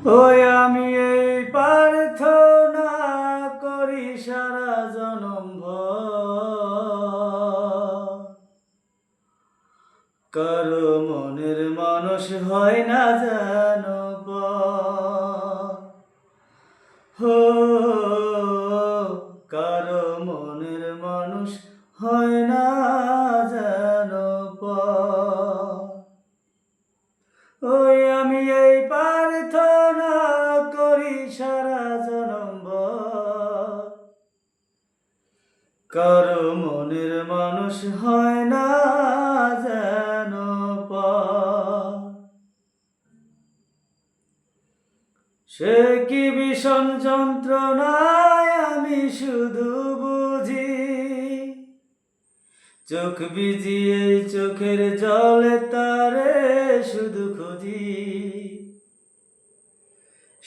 ওই আমি এই প্রার্থনা করি সারা জনম কারও মনের মানুষ হয় না জানো হো কারও মনের মানুষ হয় না জানো ওই আমি এই করি সারা জনম কারও মনের মানুষ হয় না যেন সে কি ভীষণ যন্ত্রণায় আমি শুধু বুঝি? চোখ বিজিয়ে চোখের জলে তারে শুধু খুঁজি।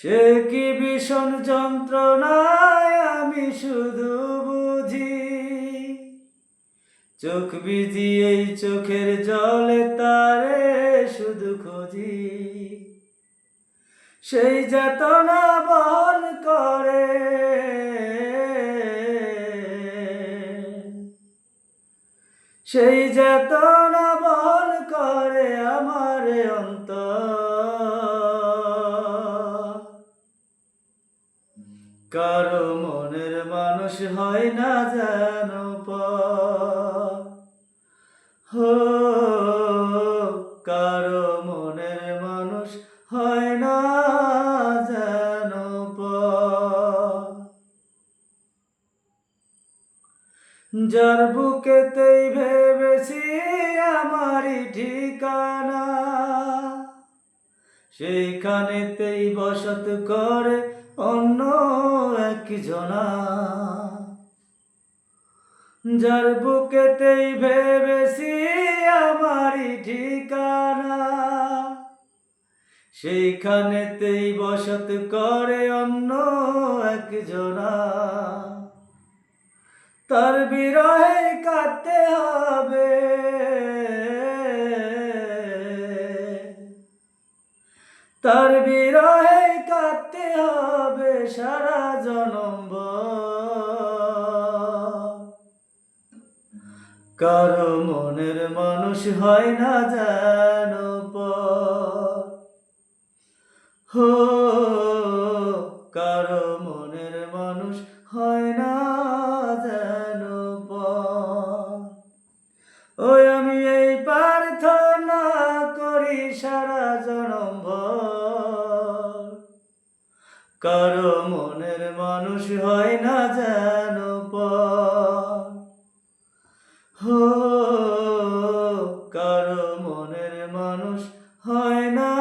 সে কি ভীষণ যন্ত্রণায় আমি শুধু বুঝি? চোখ ভিজিয়ে চোখের জলে তারে শুধু খুঁজি। সেই যাতনা বহন করে। সেই যাতনা বহন করে আমার অন্তর। কারও মনের মানুষ হয় না হো, কারও মনের মানুষ হয় না পর যার বুকেতেই ভেবেছি আমারই ঠিকানা, সেইখানেতেই বসত করে অন্য এক জনা? যার বুকেতেই ভেবেছি আমারই ঠিকানা, সেইখানেতেই বসত করে অন্য এক জনা। তার বিরহে কাটতে হবে তার বিরহে কাটতে হবে সারা জনম কারও মনের মানুষ হয় না পর হো, কারও মনের মানুষ হয় না যেন। ওই আমি এই প্রার্থনা করি সারা কারও মনের মানুষ হয় না যেন কারও মনের মানুষ হয় না